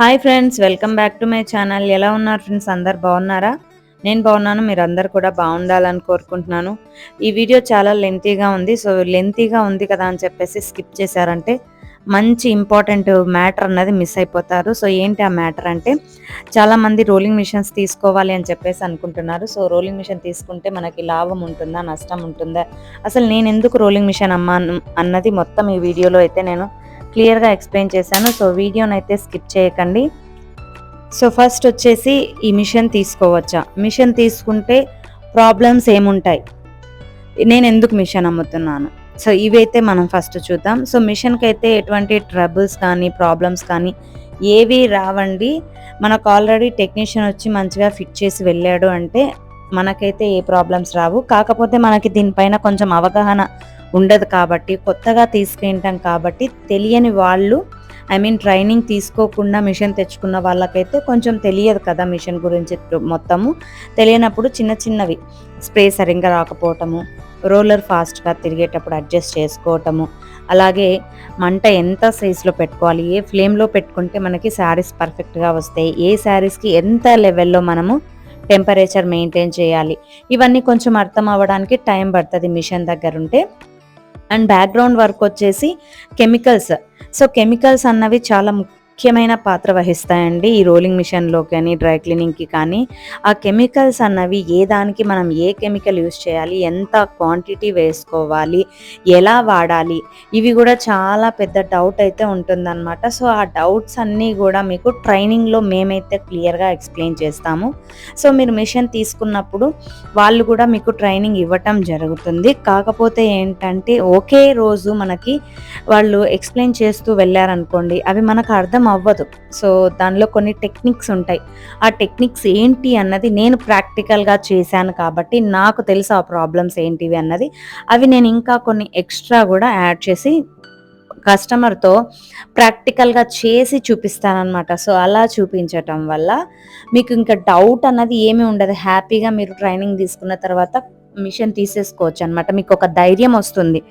Hi friends welcome back to my channel. ఎలా ఉన్నారు friends? అందరు బాగున్నారా? నేను బాగున్నాను మీరు అందరు కూడా బాగుండాలని కోరుకుంటున్నాను. ఈ వీడియో చాలా లెంతీగా ఉంది. సో లెంతీగా ఉంది కదా అని చెప్పేసి స్కిప్ చేశారంటే మంచి ఇంపార్టెంట్ మ్యాటర్ అన్నది మిస్ అయిపోతారు. సో ఏంటి ఆ మ్యాటర్ అంటే చాలామంది రోలింగ్ మిషన్స్ తీసుకోవాలి అని చెప్పేసి అనుకుంటున్నారు. సో రోలింగ్ మిషన్ తీసుకుంటే మనకి లాభం ఉంటుందా నష్టం ఉంటుందా? అసలు నేను ఎందుకు రోలింగ్ మిషన్ అమ్మాను అన్నది మొత్తం ఈ వీడియోలో అయితే నేను క్లియర్గా ఎక్స్ప్లెయిన్ చేశాను సో వీడియోని అయితే స్కిప్ చేయకండి. సో ఫస్ట్ వచ్చేసి ఈ మిషన్ తీసుకోవచ్చా? మిషన్ తీసుకుంటే ప్రాబ్లమ్స్ ఏముంటాయి? నేను ఎందుకు మిషన్ అమ్ముతున్నాను? సో ఇవైతే మనం ఫస్ట్ చూద్దాం. సో మిషన్కి అయితే ఎటువంటి ట్రబుల్స్ కానీ ప్రాబ్లమ్స్ కానీ ఏవి రావండి. మనకు ఆల్రెడీ టెక్నీషియన్ వచ్చి మంచిగా ఫిట్ చేసి వెళ్ళాడు అంటే మనకైతే ఏ ప్రాబ్లమ్స్ రావు. కాకపోతే మనకి దీనిపైన కొంచెం అవగాహన ఉండదు కాబట్టి కొత్తగా తీసుకుంటాం కాబట్టి తెలియని వాళ్ళు ఐ మీన్ ట్రైనింగ్ తీసుకోకుండా మిషన్ తెచ్చుకున్న వాళ్ళకైతే కొంచెం తెలియదు కదా మిషన్ గురించి మొత్తము. తెలియనప్పుడు చిన్న చిన్నవి స్ప్రే సరిగ్గా రాకపోవటము రోలర్ ఫాస్ట్గా తిరిగేటప్పుడు అడ్జస్ట్ చేసుకోవటము అలాగే మంట ఎంత సైజులో పెట్టుకోవాలి ఏ ఫ్లేమ్లో పెట్టుకుంటే మనకి శారీస్ పర్ఫెక్ట్గా వస్తాయి ఏ శారీస్కి ఎంత లెవెల్లో మనము టెంపరేచర్ మెయింటైన్ చేయాలి ఇవన్నీ కొంచెం అర్థం అవ్వడానికి టైం పడుతుంది మిషన్ దగ్గర ఉంటే అండ్ బ్యాక్గ్రౌండ్ వర్క్ వచ్చేసి కెమికల్స్. సో కెమికల్స్ అన్నవి చాలా ముఖ్యమైన పాత్ర వహిస్తాయండి ఈ రోలింగ్ మిషన్లో కానీ డ్రై క్లీనింగ్కి కానీ. ఆ కెమికల్స్ అన్నవి ఏ దానికి మనం ఏ కెమికల్ యూస్ చేయాలి ఎంత క్వాంటిటీ వేసుకోవాలి ఎలా వాడాలి ఇవి కూడా చాలా పెద్ద డౌట్ అయితే ఉంటుందన్నమాట. సో ఆ డౌట్స్ అన్నీ కూడా మీకు ట్రైనింగ్లో మేమైతే క్లియర్గా ఎక్స్ప్లెయిన్ చేస్తాము. సో మీరు మిషన్ తీసుకున్నప్పుడు వాళ్ళు కూడా మీకు ట్రైనింగ్ ఇవ్వటం జరుగుతుంది. కాకపోతే ఏంటంటే ఒకే రోజు మనకి వాళ్ళు ఎక్స్ప్లెయిన్ చేస్తూ వెళ్ళారనుకోండి అవి మనకు అర్థం అవ్వదు. సో దానిలో కొన్ని టెక్నిక్స్ ఉంటాయి. ఆ టెక్నిక్స్ ఏంటి అన్నది నేను ప్రాక్టికల్గా చేశాను కాబట్టి నాకు తెలుసు ఆ ప్రాబ్లమ్స్ ఏంటివి అన్నది. అవి నేను ఇంకా కొన్ని ఎక్స్ట్రా కూడా యాడ్ చేసి కస్టమర్తో ప్రాక్టికల్గా చేసి చూపిస్తానమాట సో అలా చూపించటం వల్ల మీకు ఇంకా డౌట్ అన్నది ఏమీ ఉండదు. హ్యాపీగా మీరు ట్రైనింగ్ తీసుకున్న తర్వాత మిషన్ తీసేసుకోవచ్చు అనమాట మీకు ఒక ధైర్యం వస్తుంది.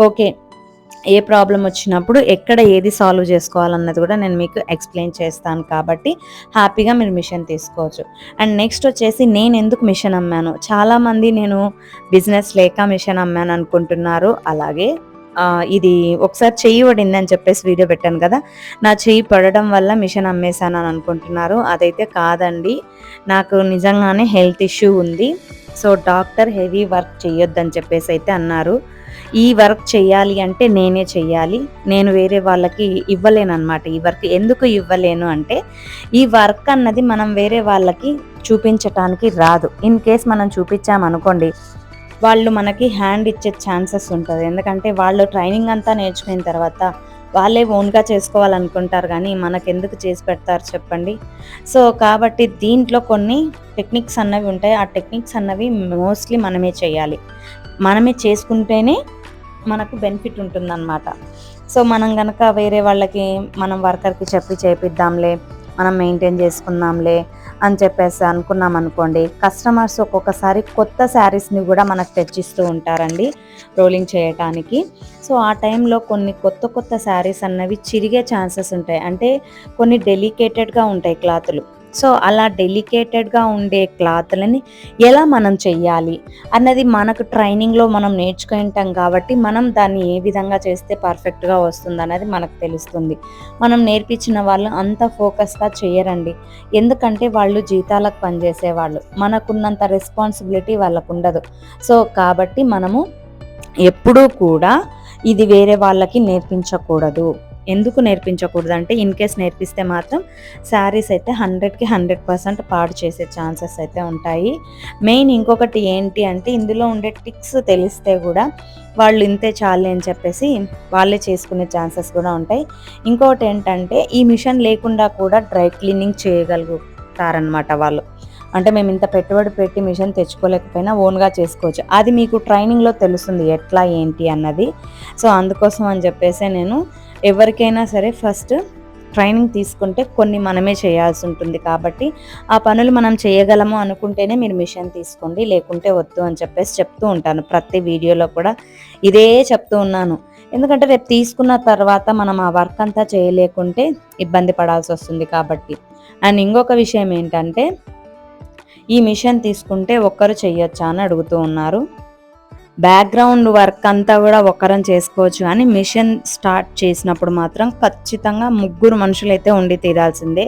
ఓకే ఏ ప్రాబ్లం వచ్చినప్పుడు ఎక్కడ ఏది సాల్వ్ చేసుకోవాలన్నది కూడా నేను మీకు ఎక్స్ప్లెయిన్ చేస్తాను కాబట్టి హ్యాపీగా మీరు మిషన్ తీసుకోవచ్చు. అండ్ నెక్స్ట్ వచ్చేసి నేను ఎందుకు మిషన్ అమ్మాను? చాలామంది నేను బిజినెస్ లేక మిషన్ అమ్మాను అనుకుంటున్నారు. అలాగే ఇది ఒకసారి చెయ్యి పడింది అని చెప్పేసి వీడియో పెట్టాను కదా నా చెయ్యి పడడం వల్ల మిషన్ అమ్మేశాను అని అనుకుంటున్నారు. అదైతే కాదండి నాకు నిజంగానే హెల్త్ ఇష్యూ ఉంది. సో డాక్టర్ హెవీ వర్క్ చేయొద్దని చెప్పేసి అయితే అన్నారు. ఈ వర్క్ చేయాలి అంటే నేనే చెయ్యాలి నేను వేరే వాళ్ళకి ఇవ్వలేను అనమాట ఈ వర్క్ ఎందుకు ఇవ్వలేను అంటే ఈ వర్క్ అన్నది మనం వేరే వాళ్ళకి చూపించటానికి రాదు. ఇన్ కేస్ మనం చూపించామనుకోండి వాళ్ళు మనకి హ్యాండ్ ఇచ్చే ఛాన్సెస్ ఉంటుంది. ఎందుకంటే వాళ్ళు ట్రైనింగ్ అంతా నేర్చుకున్న తర్వాత వాళ్ళే ఓన్గా చేసుకోవాలనుకుంటారు కానీ మనకెందుకు చేసి పెడతారు చెప్పండి. సో కాబట్టి దీంట్లో కొన్ని టెక్నిక్స్ అన్నవి ఉంటాయి. ఆ టెక్నిక్స్ అన్నవి మోస్ట్లీ మనమే చేయాలి. మనమే చేసుకుంటేనే మనకు బెనిఫిట్ ఉంటుందన్నమాట. సో మనం కనుక వేరే వాళ్ళకి మనం వర్కర్కి చెప్పి చేపిద్దాంలే మనం మెయింటైన్ చేసుకుందాంలే అని చెప్పేసి అనుకున్నాం అనుకోండి. కస్టమర్స్ ఒక్కొక్కసారి కొత్త శారీస్ని కూడా మనకు తెచ్చిస్తూ ఉంటారండి రోలింగ్ చేయటానికి. సో ఆ టైంలో కొన్ని కొత్త కొత్త శారీస్ అన్నవి చిరిగే ఛాన్సెస్ ఉంటాయి. అంటే కొన్ని డెలికేటెడ్గా ఉంటాయి క్లాతులు. సో అలా డెలికేటెడ్గా ఉండే క్లాత్లని ఎలా మనం చెయ్యాలి అన్నది మనకు ట్రైనింగ్లో మనం నేర్చుకుంటాం కాబట్టి మనం దాన్ని ఏ విధంగా చేస్తే పర్ఫెక్ట్గా వస్తుంది అనేది మనకు తెలుస్తుంది. మనం నేర్పించిన వాళ్ళు అంత ఫోకస్గా చేయరండి. ఎందుకంటే వాళ్ళు జీతాలకు పనిచేసేవాళ్ళు. మనకున్నంత రెస్పాన్సిబిలిటీ వాళ్ళకు ఉండదు. సో కాబట్టి మనము ఎప్పుడూ కూడా ఇది వేరే వాళ్ళకి నేర్పించకూడదు. ఎందుకు నేర్పించకూడదు అంటే ఇన్ కేస్ నేర్పిస్తే మాత్రం శారీస్ అయితే హండ్రెడ్కి హండ్రెడ్ పర్సెంట్ పాడు చేసే ఛాన్సెస్ అయితే ఉంటాయి. మెయిన్ ఇంకొకటి ఏంటి అంటే ఇందులో ఉండే టిక్స్ తెలిస్తే కూడా వాళ్ళు ఇంతే చాలే అని చెప్పేసి వాళ్ళే చేసుకునే ఛాన్సెస్ కూడా ఉంటాయి. ఇంకొకటి ఏంటంటే ఈ మిషన్ లేకుండా కూడా డ్రై క్లీనింగ్ చేయగలుగుతారనమాట వాళ్ళు. అంటే మేము ఇంత పెట్టుబడి పెట్టి మిషన్ తెచ్చుకోలేకపోయినా ఓన్గా చేసుకోవచ్చు. అది మీకు ట్రైనింగ్లో తెలుస్తుంది ఎట్లా ఏంటి అన్నది. సో అందుకోసం అని చెప్పేసి నేను ఎవరికైనా సరే ఫస్ట్ ట్రైనింగ్ తీసుకుంటే కొన్ని మనమే చేయాల్సి ఉంటుంది కాబట్టి ఆ పనులు మనం చేయగలము అనుకుంటేనే మీరు మిషన్ తీసుకోండి లేకుంటే వద్దు అని చెప్పేసి చెప్తూ ఉంటాను. ప్రతి వీడియోలో కూడా ఇదే చెప్తూ ఉన్నాను. ఎందుకంటే రేపు తీసుకున్న తర్వాత మనం ఆ వర్క్ అంతా చేయలేకుంటే ఇబ్బంది పడాల్సి వస్తుంది కాబట్టి. అండ్ ఇంకొక విషయం ఏంటంటే ఈ మిషన్ తీసుకుంటే ఒక్కరు చెయ్యొచ్చా అని అడుగుతూ ఉన్నారు. బ్యాక్గ్రౌండ్ వర్క్ అంతా కూడా ఒక్కరం చేసుకోవచ్చు కానీ మిషన్ స్టార్ట్ చేసినప్పుడు మాత్రం ఖచ్చితంగా ముగ్గురు మనుషులైతే ఉండి తీరాల్సిందే.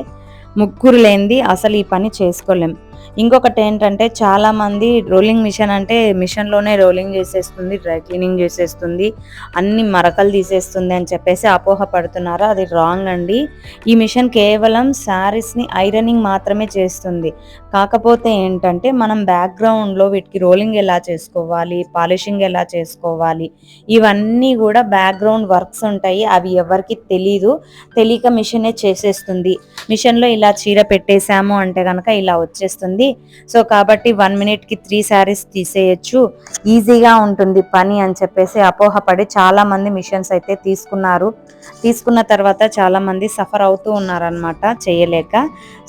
ముగ్గురు లేనిది అసలు ఈ పని చేసుకోలేం. ఇంకొకటి ఏంటంటే చాలా మంది రోలింగ్ మిషన్ అంటే మిషన్లోనే రోలింగ్ చేసేస్తుంది డ్రై క్లీనింగ్ చేసేస్తుంది అన్ని మరకలు తీసేస్తుంది అని చెప్పేసి అపోహ పడుతున్నారు. అది రాంగ్ అండి. ఈ మిషన్ కేవలం శారీస్ని ఐరనింగ్ మాత్రమే చేస్తుంది. కాకపోతే ఏంటంటే మనం బ్యాక్గ్రౌండ్లో వీటికి రోలింగ్ ఎలా చేసుకోవాలి పాలిషింగ్ ఎలా చేసుకోవాలి ఇవన్నీ కూడా బ్యాక్గ్రౌండ్ వర్క్స్ ఉంటాయి. అవి ఎవరికి తెలీదు. తెలియక మిషనే చేసేస్తుంది. మిషన్లో ఇలా చీర పెట్టేశాము అంటే కనుక ఇలా వచ్చేస్తుంది. సో కాబట్టి వన్ మినిట్కి త్రీ శారీస్ తీసేయచ్చు. ఈజీగా ఉంటుంది పని అని చెప్పేసి అపోహపడి చాలా మంది మిషన్స్ అయితే తీసుకున్నారు. తీసుకున్న తర్వాత చాలా మంది సఫర్ అవుతూ ఉన్నారనమాట చేయలేక.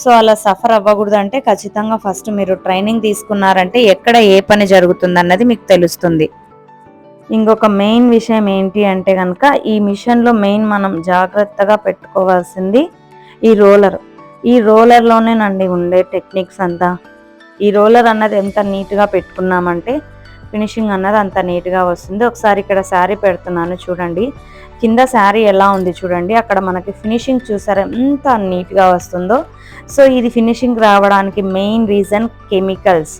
సో అలా సఫర్ అవ్వకూడదు అంటే ఖచ్చితంగా ఫస్ట్ మీరు ట్రైనింగ్ తీసుకున్నారంటే ఎక్కడ ఏ పని జరుగుతుంది అన్నది మీకు తెలుస్తుంది. ఇంకొక మెయిన్ విషయం ఏంటి అంటే కనుక ఈ మిషన్లో మెయిన్ మనం జాగ్రత్తగా పెట్టుకోవాల్సింది ఈ రోలర్. ఈ రోలర్లోనేనండి ఉండే టెక్నిక్స్ అంతా. ఈ రోలర్ అన్నది ఎంత నీట్గా పెట్టుకున్నామంటే ఫినిషింగ్ అన్నది అంత నీట్గా వస్తుంది. ఒకసారి ఇక్కడ శారీ పెడుతున్నాను చూడండి. కింద శారీ ఎలా ఉంది చూడండి. అక్కడ మనకి ఫినిషింగ్ చూసారా ఎంత నీట్గా వస్తుందో. సో ఇది ఫినిషింగ్ రావడానికి మెయిన్ రీజన్ కెమికల్స్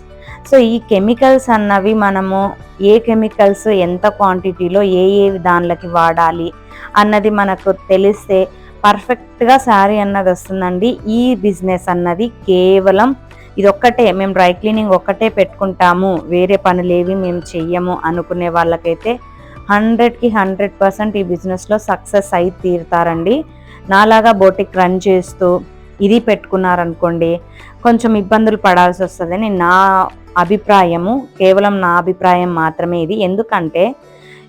సో ఈ కెమికల్స్ అన్నవి మనము ఏ కెమికల్స్ ఎంత క్వాంటిటీలో ఏ ఏ దానిలకి వాడాలి అన్నది మనకు తెలిస్తే పర్ఫెక్ట్గా శారీ అన్నది వస్తుందండి. ఈ బిజినెస్ అన్నది కేవలం ఇది ఒక్కటే మేము డ్రై క్లీనింగ్ ఒక్కటే పెట్టుకుంటాము. వేరే పనులేవి మేము చెయ్యము అనుకునే వాళ్ళకైతే హండ్రెడ్కి హండ్రెడ్ పర్సెంట్ ఈ బిజినెస్లో సక్సెస్ అయి తీరుతారండి. నాలాగా బోటిక్ రన్ చేస్తూ ఇది పెట్టుకున్నారనుకోండి కొంచెం ఇబ్బందులు పడాల్సి వస్తుందని నా అభిప్రాయము. కేవలం నా అభిప్రాయం మాత్రమే ఇది. ఎందుకంటే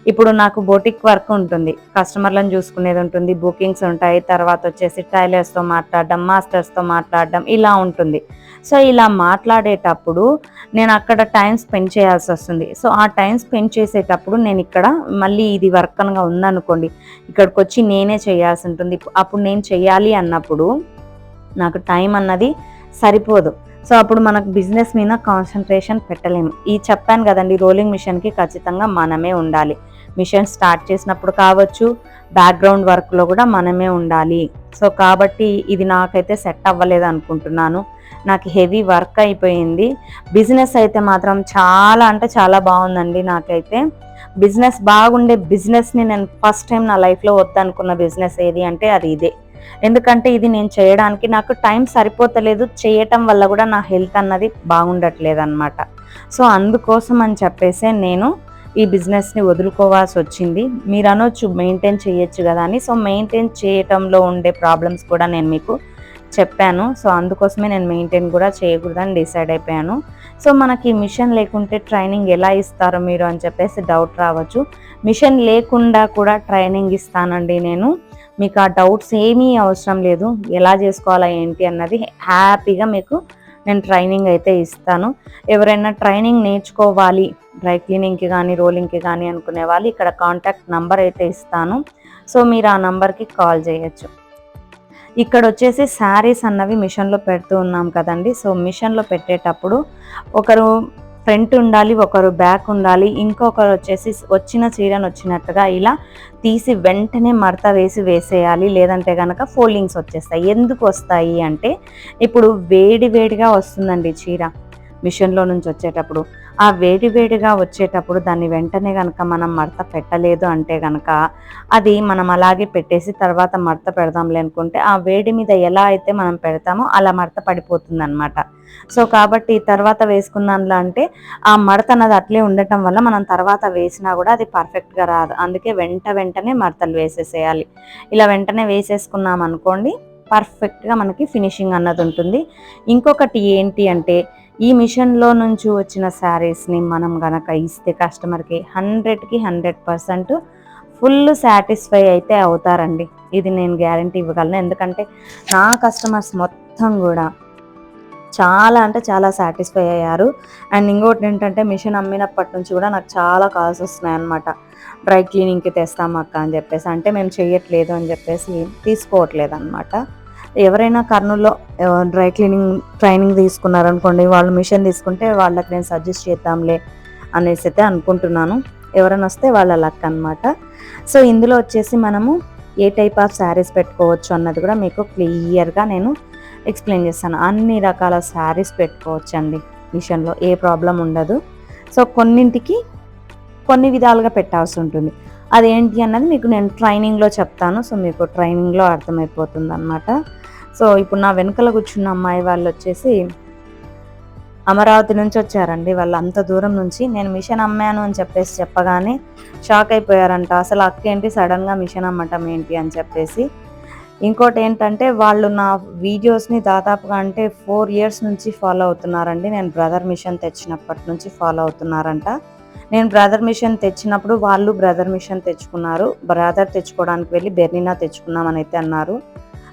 ఇప్పుడు నాకు బోటిక్ వర్క్ ఉంటుంది. కస్టమర్లను చూసుకునేది ఉంటుంది. బుకింగ్స్ ఉంటాయి. తర్వాత వచ్చేసి టైలర్స్తో మాట్లాడడం మాస్టర్స్తో మాట్లాడడం ఇలా ఉంటుంది. సో ఇలా మాట్లాడేటప్పుడు నేను అక్కడ టైం స్పెండ్ చేయాల్సి వస్తుంది. సో ఆ టైం స్పెండ్ చేసేటప్పుడు నేను ఇక్కడ మళ్ళీ ఇది వర్క్ అనగా ఉందనుకోండి. ఇక్కడికి వచ్చి నేనే చేయాల్సి ఉంటుంది. అప్పుడు నేను చేయాలి అన్నప్పుడు నాకు టైం అన్నది సరిపోదు. సో అప్పుడు మనకు బిజినెస్ మీద కాన్సన్ట్రేషన్ పెట్టలేము. ఈ చెప్పాను కదండి రోలింగ్ మిషన్కి ఖచ్చితంగా మనమే ఉండాలి. మిషన్ స్టార్ట్ చేసినప్పుడు కావచ్చు బ్యాక్గ్రౌండ్ వర్క్లో కూడా మనమే ఉండాలి. సో కాబట్టి ఇది నాకైతే సెట్ అవ్వలేదు అనుకుంటున్నాను. నాకు హెవీ వర్క్ అయిపోయింది. బిజినెస్ అయితే మాత్రం చాలా అంటే చాలా బాగుందండి నాకైతే. బిజినెస్ బాగుండే బిజినెస్ని నేను ఫస్ట్ టైం నా లైఫ్లో వద్దనుకున్న బిజినెస్ ఏది అంటే అది ఇదే. ఎందుకంటే ఇది నేను చేయడానికి నాకు టైం సరిపోతలేదు. చేయటం వల్ల కూడా నా హెల్త్ అన్నది బాగుండట్లేదు అనమాట సో అందుకోసం అని చెప్పేసి నేను ఈ బిజినెస్ని వదులుకోవాల్సి వచ్చింది మీరు అనొచ్చు మెయింటైన్ చేయొచ్చు కదా అని. సో మెయింటైన్ చేయటంలో ఉండే ప్రాబ్లమ్స్ కూడా నేను మీకు చెప్పాను. సో అందుకోసమే నేను మెయింటైన్ కూడా చేయకూడదని డిసైడ్ అయిపోయాను. సో మనకి మిషన్ లేకుంటే ట్రైనింగ్ ఎలా ఇస్తారు మీరు అని చెప్పేసి డౌట్ రావచ్చు. మిషన్ లేకుండా కూడా ట్రైనింగ్ ఇస్తానండి నేను. మీకు ఆ డౌట్స్ ఏమీ అవసరం లేదు. ఎలా చేసుకోవాలా ఏంటి అన్నది హ్యాపీగా మీకు నేను ట్రైనింగ్ అయితే ఇస్తాను. ఎవరైనా ట్రైనింగ్ నేర్చుకోవాలి డ్రై క్లీనింగ్కి కానీ రోలింగ్కి కానీ అనుకునే వాళ్ళు ఇక్కడ కాంటాక్ట్ నంబర్ అయితే ఇస్తాను. సో మీరు ఆ నంబర్కి కాల్ చేయొచ్చు. ఇక్కడ వచ్చేసి శారీస్ అన్నవి మిషన్లో పెడుతూ ఉన్నాం కదండి. సో మిషన్లో పెట్టేటప్పుడు ఒకరు ఫ్రంట్ ఉండాలి ఒకరు బ్యాక్ ఉండాలి ఇంకొకరు వచ్చేసి వచ్చిన చీరను వచ్చినట్టుగా ఇలా తీసి వెంటనే మడత వేసి వేసేయాలి. లేదంటే కనుక ఫోల్డింగ్స్ వచ్చేస్తాయి. ఎందుకు వస్తాయి అంటే ఇప్పుడు వేడి వేడిగా వస్తుందండి చీర మిషన్లో నుంచి వచ్చేటప్పుడు. ఆ వేడి వేడిగా వచ్చేటప్పుడు దాన్ని వెంటనే కనుక మనం మడత పెట్టలేదు అంటే కనుక అది మనం అలాగే పెట్టేసి తర్వాత మడత పెడదాంలే అనుకుంటే ఆ వేడి మీద ఎలా అయితే మనం పెడతామో అలా మడత పడిపోతుంది అనమాట సో కాబట్టి తర్వాత వేసుకున్నానులా అంటే ఆ మడత అన్నది అట్లే ఉండటం వల్ల మనం తర్వాత వేసినా కూడా అది పర్ఫెక్ట్గా రాదు. అందుకే వెంట వెంటనే మడతలు వేసేసేయాలి. ఇలా వెంటనే వేసేసుకున్నాం అనుకోండి పర్ఫెక్ట్గా మనకి ఫినిషింగ్ అన్నది ఉంటుంది. ఇంకొకటి ఏంటి అంటే ఈ మిషన్లో నుంచి వచ్చిన శారీస్ని మనం గనక ఇస్తే కస్టమర్కి హండ్రెడ్కి హండ్రెడ్ పర్సెంట్ ఫుల్ సాటిస్ఫై అయితే అవుతారండి. ఇది నేను గ్యారంటీ ఇవ్వగలను. ఎందుకంటే నా కస్టమర్స్ మొత్తం కూడా చాలా అంటే చాలా సాటిస్ఫై అయ్యారు. అండ్ ఇంకోటి ఏంటంటే మిషన్ అమ్మినప్పటి నుంచి కూడా నాకు చాలా కాల్స్ వస్తున్నాయి అనమాట డ్రై క్లీనింగ్కి తెస్తాం అక్క అని చెప్పేసి. అంటే మేము చేయట్లేదు అని చెప్పేసి తీసుకోవట్లేదు అనమాట ఎవరైనా కర్నూల్లో డ్రై క్లీనింగ్ ట్రైనింగ్ తీసుకున్నారనుకోండి వాళ్ళు మిషన్ తీసుకుంటే వాళ్ళకి నేను సజెస్ట్ చేద్దాంలే అనేసి అయితే అనుకుంటున్నాను. ఎవరైనా వస్తే వాళ్ళ లక్ అనమాట సో ఇందులో వచ్చేసి మనము ఏ టైప్ ఆఫ్ శారీస్ పెట్టుకోవచ్చు అన్నది కూడా మీకు క్లియర్గా నేను ఎక్స్ప్లెయిన్ చేస్తాను. అన్ని రకాల శారీస్ పెట్టుకోవచ్చు అండి మిషన్లో ఏ ప్రాబ్లం ఉండదు. సో కొన్నింటికి కొన్ని విధాలుగా పెట్టాల్సి ఉంటుంది. అదేంటి అన్నది మీకు నేను ట్రైనింగ్లో చెప్తాను. సో మీకు ట్రైనింగ్లో అర్థమైపోతుంది అనమాట సో ఇప్పుడు నా వెనకల కూర్చున్న అమ్మాయి వాళ్ళు వచ్చేసి అమరావతి నుంచి వచ్చారండి. వాళ్ళు అంత దూరం నుంచి నేను మిషన్ అమ్మాను అని చెప్పేసి చెప్పగానే షాక్ అయిపోయారంట. అసలు అక్క ఏంటి? సడన్గా మిషన్ అమ్మటం ఏంటి? అని చెప్పేసి. ఇంకోటి ఏంటంటే వాళ్ళు నా వీడియోస్ని దాదాపుగా అంటే ఫోర్ ఇయర్స్ నుంచి ఫాలో అవుతున్నారండి. నేను బ్రదర్ మిషన్ తెచ్చినప్పటి నుంచి ఫాలో అవుతున్నారంట. నేను బ్రదర్ మిషన్ తెచ్చినప్పుడు వాళ్ళు బ్రదర్ మిషన్ తెచ్చుకున్నారు. బ్రదర్ తెచ్చుకోవడానికి వెళ్ళి బెర్నినా తెచ్చుకున్నామని అయితే అన్నారు.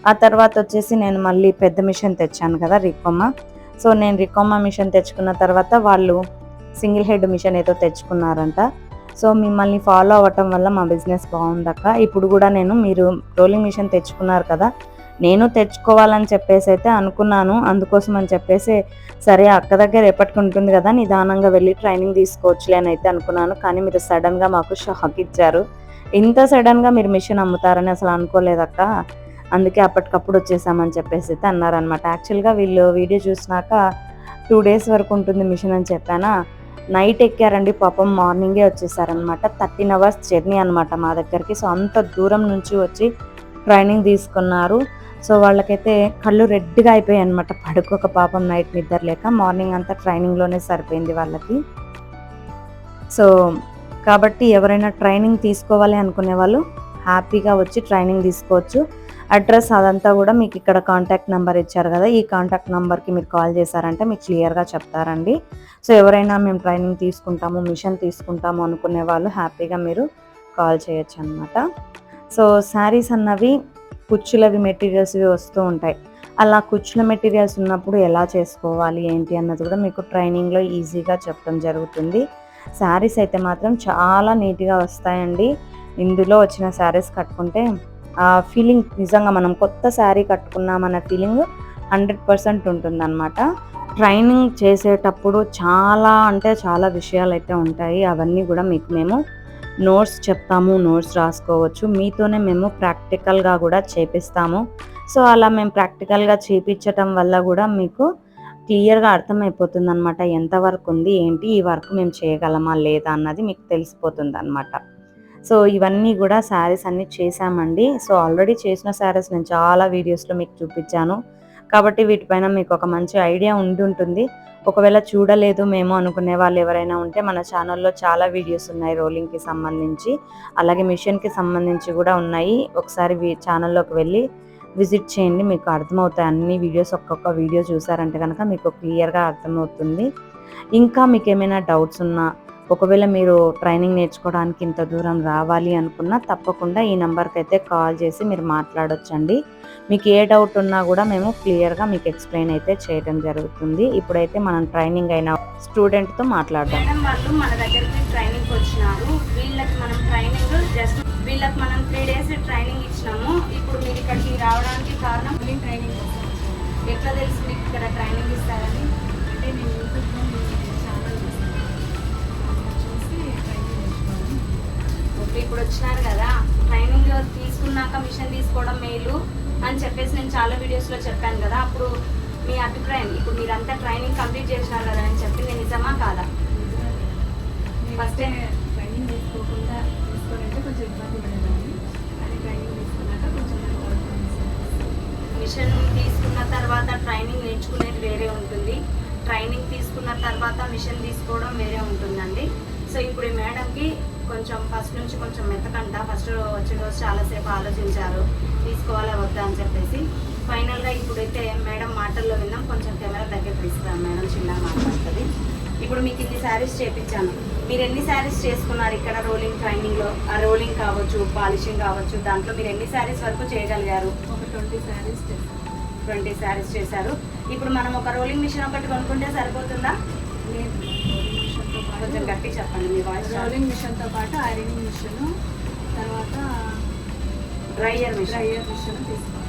ఆ తర్వాత వచ్చేసి నేను మళ్ళీ పెద్ద మిషన్ తెచ్చాను కదా రికొమ్మ సో నేను రికోమా మిషన్ తెచ్చుకున్న తర్వాత వాళ్ళు సింగిల్ హెడ్ మిషన్ ఏదో తెచ్చుకున్నారంట. సో మిమ్మల్ని ఫాలో అవ్వటం వల్ల మా బిజినెస్ బాగుందక్క. ఇప్పుడు కూడా నేను మీరు రోలింగ్ మిషన్ తెచ్చుకున్నారు కదా నేను తెచ్చుకోవాలని చెప్పేసి అయితే అనుకున్నాను. అందుకోసం అని చెప్పేసి సరే అక్క దగ్గర ఎప్పటికుంటుంది కదా నిదానంగా వెళ్ళి ట్రైనింగ్ తీసుకోవచ్చులే అని అయితే అనుకున్నాను. కానీ మీరు సడన్గా మాకు షాక్ ఇచ్చారు. ఇంత సడన్గా మీరు మిషన్ అమ్ముతారని అసలు అనుకోలేదక్క. అందుకే అప్పటికప్పుడు వచ్చేసామని చెప్పేసి అయితే అన్నారనమాట యాక్చువల్గా వీళ్ళు వీడియో చూసినాక టూ డేస్ వరకు ఉంటుంది మిషన్ అని చెప్పానా? నైట్ ఎక్కారండి పాపం మార్నింగే వచ్చేసారనమాట థర్టీన్ అవర్స్ జర్నీ అనమాట మా దగ్గరికి. సో అంత దూరం నుంచి వచ్చి ట్రైనింగ్ తీసుకున్నారు. సో వాళ్ళకైతే కళ్ళు రెడ్గా అయిపోయాయి అనమాట పడుకోక పాపం నైట్ నిద్ర లేక మార్నింగ్ అంతా ట్రైనింగ్లోనే సరిపోయింది వాళ్ళకి. సో కాబట్టి ఎవరైనా ట్రైనింగ్ తీసుకోవాలి అనుకునే వాళ్ళు హ్యాపీగా వచ్చి ట్రైనింగ్ తీసుకోవచ్చు. అడ్రస్ అదంతా కూడా మీకు ఇక్కడ కాంటాక్ట్ నెంబర్ ఇచ్చారు కదా ఈ కాంటాక్ట్ నెంబర్కి మీరు కాల్ చేశారంటే మీకు క్లియర్గా చెప్తారండి. సో ఎవరైనా మేము ట్రైనింగ్ తీసుకుంటాము మిషన్ తీసుకుంటాము అనుకునే వాళ్ళు హ్యాపీగా మీరు కాల్ చేయొచ్చు అనమాట సో శారీస్ అన్నవి కుచ్చులవి మెటీరియల్స్వి వస్తూ ఉంటాయి. అలా కుచ్చుల మెటీరియల్స్ ఉన్నప్పుడు ఎలా చేసుకోవాలి ఏంటి అన్నది కూడా మీకు ట్రైనింగ్లో ఈజీగా చెప్పడం జరుగుతుంది. శారీస్ అయితే మాత్రం చాలా నీట్గా వస్తాయండి. ఇందులో వచ్చిన శారీస్ కట్టుకుంటే ఆ ఫీలింగ్ నిజంగా మనం కొత్త శారీ కట్టుకున్నామన్న ఫీలింగ్ హండ్రెడ్ పర్సెంట్ ఉంటుందన్నమాట. ట్రైనింగ్ చేసేటప్పుడు చాలా అంటే చాలా విషయాలు అయితే ఉంటాయి. అవన్నీ కూడా మీకు మేము నోట్స్ చెప్తాము నోట్స్ రాసుకోవచ్చు. మీతోనే మేము ప్రాక్టికల్గా కూడా చేపిస్తాము. సో అలా మేము ప్రాక్టికల్గా చేపించటం వల్ల కూడా మీకు క్లియర్గా అర్థమైపోతుంది అనమాట ఎంతవరకు ఉంది ఏంటి ఈ వర్క్ మేము చేయగలమా లేదా అన్నది మీకు తెలిసిపోతుంది అనమాట సో ఇవన్నీ కూడా శారీస్ అన్నీ చేశామండి. సో ఆల్రెడీ చేసిన శారీస్ నేను చాలా వీడియోస్లో మీకు చూపించాను. కాబట్టి వీటిపైన మీకు ఒక మంచి ఐడియా ఉండి ఉంటుంది. ఒకవేళ చూడలేదు మేము అనుకునే వాళ్ళు ఎవరైనా ఉంటే మన ఛానల్లో చాలా వీడియోస్ ఉన్నాయి రోలింగ్కి సంబంధించి. అలాగే మిషన్కి సంబంధించి కూడా ఉన్నాయి. ఒకసారి ఛానల్లోకి వెళ్ళి విజిట్ చేయండి. మీకు అర్థమవుతాయి అన్ని వీడియోస్ ఒక్కొక్క వీడియో చూసారంటే కనుక మీకు క్లియర్గా అర్థమవుతుంది. ఇంకా మీకు ఏమైనా డౌట్స్ ఉన్నా ఒకవేళ మీరు ట్రైనింగ్ నేర్చుకోవడానికి ఇంత దూరం రావాలి అనుకున్నా తప్పకుండా ఈ నెంబర్కి అయితే కాల్ చేసి మీరు మాట్లాడొచ్చండి. మీకు ఏ డౌట్ ఉన్నా కూడా మేము క్లియర్గా మీకు ఎక్స్ప్లెయిన్ అయితే చేయడం జరుగుతుంది. ఇప్పుడైతే మనం ట్రైనింగ్ అయిన స్టూడెంట్తో మాట్లాడదాం. వాళ్ళు మన దగ్గరికి ట్రైనింగ్ వచ్చినారు. వీళ్ళకి మనం ట్రైనింగ్ జస్ట్ వీళ్ళకి మనం త్రీ డేస్ ట్రైనింగ్ ఇచ్చినాము. ఇప్పుడు మీరు ఇక్కడికి రావడానికి కారణం ట్రైనింగ్ ఎట్లా తెలుసు మీకు ఇక్కడ ట్రైనింగ్ ఇస్తారని? అంటే నేను ఇప్పుడు వచ్చినారు కదా ట్రైనింగ్ తీసుకున్నాక మిషన్ తీసుకోవడం మేలు అని చెప్పేసి నేను చాలా వీడియోస్లో చెప్పాను కదా. అప్పుడు మీ అభిప్రాయం ఇప్పుడు మీరంతా ట్రైనింగ్ కంప్లీట్ చేసినారు కదా అని చెప్పి నేను నిజమా కాదా? ఫస్ట్ ట్రైనింగ్ తీసుకోకుండా తీసుకోవాలంటే కొంచెం ఇబ్బంది పడేదాన్ని. కానీ ట్రైనింగ్ తీసుకున్నాక కొంచెం మిషన్ తీసుకున్న తర్వాత ట్రైనింగ్ నేర్చుకునేది వేరే ఉంటుంది. ట్రైనింగ్ తీసుకున్న తర్వాత మిషన్ తీసుకోవడం వేరే ఉంటుందండి. సో ఇప్పుడు ఈ మేడంకి కొంచెం ఫస్ట్ నుంచి కొంచెం మెత్తకంట. ఫస్ట్ వచ్చే రోజు చాలాసేపు ఆలోచించారు. తీసుకోవాలా వద్దా అని చెప్పేసి. ఫైనల్గా ఇప్పుడైతే మేడం మాటల్లో విన్నాం. కొంచెం కెమెరా దగ్గర తీసుకురాను మేడం చిన్న మాట్లాడుతుంది. ఇప్పుడు మీకు ఇన్ని శారీస్ చేపించాను. మీరు ఎన్ని శారీస్ చేసుకున్నారు ఇక్కడ రోలింగ్ ట్రైనింగ్లో ఆ రోలింగ్ కావచ్చు పాలిషింగ్ కావచ్చు దాంట్లో మీరు ఎన్ని శారీస్ వరకు చేయగలిగారు? ఒక ట్వంటీ శారీస్ ట్వంటీ శారీస్ చేశారు. ఇప్పుడు మనం ఒక రోలింగ్ మిషన్ ఒకటి కొనుక్కుంటే సరిపోతుందా? కొంచెం గట్టి చెప్పండి మీ వాయిస్ రోలింగ్ మిషన్తో పాటు ఐరనింగ్ మిషన్ తర్వాత డ్రైయర్ మిషన్ డ్రైయర్ మిషన్ తీసుకోవాలి.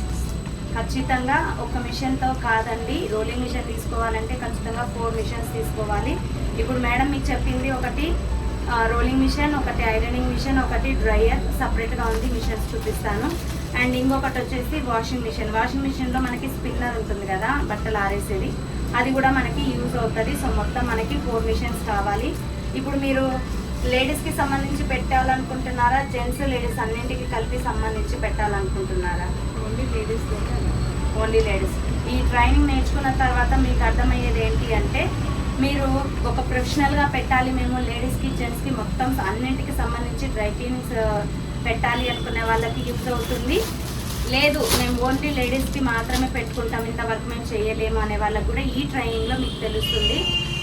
ఖచ్చితంగా ఒక మిషన్తో కాదండి రోలింగ్ మిషన్ తీసుకోవాలంటే ఖచ్చితంగా ఫోర్ మిషన్స్ తీసుకోవాలి. ఇప్పుడు మేడం మీకు చెప్పింది ఒకటి రోలింగ్ మిషన్ ఒకటి ఐరనింగ్ మిషన్ ఒకటి డ్రైయర్ సపరేట్గా ఉంది మిషన్స్ చూపిస్తాను. అండ్ ఇంకొకటి వచ్చేసి వాషింగ్ మిషన్ వాషింగ్ మిషన్లో మనకి స్పిన్నర్ ఉంటుంది కదా బట్టలు ఆరేసేది. అది కూడా మనకి యూజ్ అవుతుంది. సో మొత్తం మనకి ఫోర్ మిషన్స్ కావాలి. ఇప్పుడు మీరు లేడీస్కి సంబంధించి పెట్టాలనుకుంటున్నారా? జెంట్స్ లేడీస్ అన్నింటికి కలిపి సంబంధించి పెట్టాలనుకుంటున్నారా? ఓన్లీ లేడీస్ ఓన్లీ లేడీస్ ఈ ట్రైనింగ్ నేర్చుకున్న తర్వాత మీకు అర్థమయ్యేది ఏంటి అంటే మీరు ఒక ప్రొఫెషనల్గా పెట్టాలి. మేము లేడీస్కి జెంట్స్కి మొత్తం అన్నింటికి సంబంధించి డ్రై క్లీనింగ్స్ పెట్టాలి అనుకునే వాళ్ళకి యూజ్ అవుతుంది. లేదు మేము ఓన్లీ లేడీస్కి మాత్రమే పెట్టుకుంటాం. ఇంతవరకు మేము చేయలేము అనే వాళ్ళకి కూడా ఈ ట్రైనింగ్లో మీకు తెలుస్తుంది.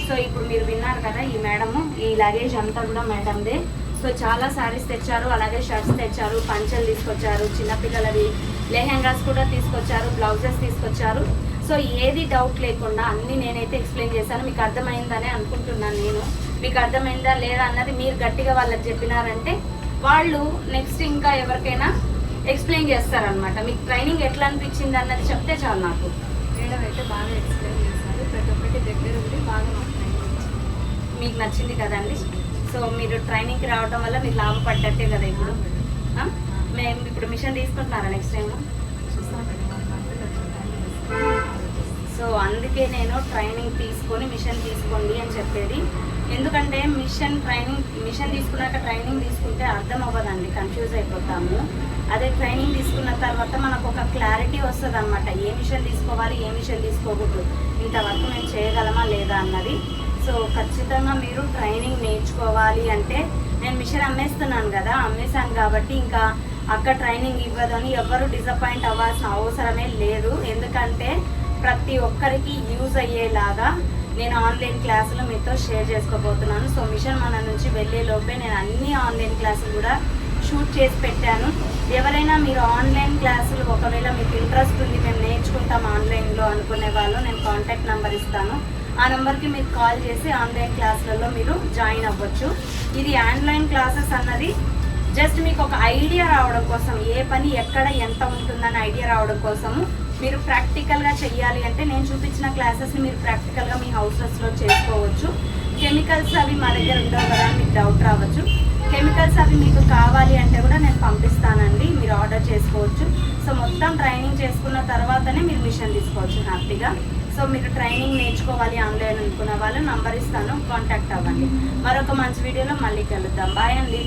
సో ఇప్పుడు మీరు విన్నారు కదా ఈ మేడము ఈ లగేజ్ అంతా కూడా మేడందే. సో చాలా శారీస్ తెచ్చారు అలాగే షర్ట్స్ తెచ్చారు పంచలు తీసుకొచ్చారు చిన్నపిల్లలవి లెహెంగాస్ కూడా తీసుకొచ్చారు బ్లౌజెస్ తీసుకొచ్చారు. సో ఏది డౌట్ లేకుండా అన్నీ నేనైతే ఎక్స్ప్లెయిన్ చేశాను. మీకు అర్థమైందనే అనుకుంటున్నాను నేను. మీకు అర్థమైందా లేదా అన్నది మీరు గట్టిగా వాళ్ళకి చెప్పినారంటే వాళ్ళు నెక్స్ట్ ఇంకా ఎవరికైనా ఎక్స్ప్లెయిన్ చేస్తారనమాట మీకు ట్రైనింగ్ ఎట్లా అనిపించింది అన్నది చెప్తే చాలు నాకు. మేడం అయితే బాగా ఎక్స్ప్లెయిన్ చేశారు. ప్రతి ఒక్కటి దగ్గర ఉండి బాగా మాకు నచ్చింది కదండి? సో మీరు ట్రైనింగ్కి రావడం వల్ల మీరు లాభపడ్డట్టే కదా ఇప్పుడు? మేము ఇప్పుడు మిషన్ తీసుకుంటున్నారా నెక్స్ట్ టైం సో అందుకే నేను ట్రైనింగ్ తీసుకొని మిషన్ తీసుకోండి అని చెప్పేది. ఎందుకంటే మిషన్ ట్రైనింగ్ మిషన్ తీసుకున్నాక ట్రైనింగ్ తీసుకుంటే అర్థం అవ్వదండి కన్ఫ్యూజ్ అయిపోతాము. అదే ట్రైనింగ్ తీసుకున్న తర్వాత మనకు ఒక క్లారిటీ వస్తుంది అనమాట ఏ మిషన్ తీసుకోవాలి ఏ మిషన్ తీసుకోకూడదు. ఇంతవరకు మేము చేయగలమా లేదా అన్నది. సో ఖచ్చితంగా మీరు ట్రైనింగ్ నేర్చుకోవాలి అంటే నేను మిషన్ అమ్మేస్తున్నాను కదా అమ్మేశాను కాబట్టి ఇంకా అక్క ట్రైనింగ్ ఇవ్వదని ఎవరు డిసప్పాయింట్ అవ్వాల్సిన అవసరమే లేదు. ఎందుకంటే ప్రతి ఒక్కరికి యూజ్ అయ్యేలాగా నేను ఆన్లైన్ క్లాసులు మీతో షేర్ చేసుకోబోతున్నాను. సో మిషన్ మన నుంచి వెళ్ళే లోపే నేను అన్ని ఆన్లైన్ క్లాసులు కూడా షూట్ చేసి పెట్టాను. ఎవరైనా మీరు ఆన్లైన్ క్లాసులు ఒకవేళ మీకు ఇంట్రెస్ట్ ఉంది మేము నేర్చుకుంటాం ఆన్లైన్లో అనుకునే వాళ్ళు నేను కాంటాక్ట్ నెంబర్ ఇస్తాను. ఆ నెంబర్కి మీరు కాల్ చేసి ఆన్లైన్ క్లాసులలో మీరు జాయిన్ అవ్వచ్చు. ఇది ఆన్లైన్ క్లాసెస్ అన్నది జస్ట్ మీకు ఒక ఐడియా రావడం కోసం ఏ పని ఎక్కడ ఎంత ఉంటుందని ఐడియా రావడం కోసము మీరు ప్రాక్టికల్గా చెయ్యాలి అంటే నేను చూపించిన క్లాసెస్ని మీరు ప్రాక్టికల్గా మీ హౌసెస్లో చేసుకోవచ్చు. కెమికల్స్ అవి మా దగ్గర ఉండవు కదా మీకు డౌట్ రావచ్చు. కెమికల్స్ అవి మీకు కావాలి అంటే కూడా నేను పంపిస్తానండి మీరు ఆర్డర్ చేసుకోవచ్చు. సో మొత్తం ట్రైనింగ్ చేసుకున్న తర్వాతనే మీరు మిషన్ తీసుకోవచ్చు హ్యాపీగా. సో మీరు ట్రైనింగ్ నేర్చుకోవాలి ఆన్లైన్ అనుకున్న వాళ్ళు నంబర్ ఇస్తాను కాంటాక్ట్ అవ్వండి. మరొక మంచి వీడియోలో మళ్ళీ కలుద్దాం. బాయ్ అండి.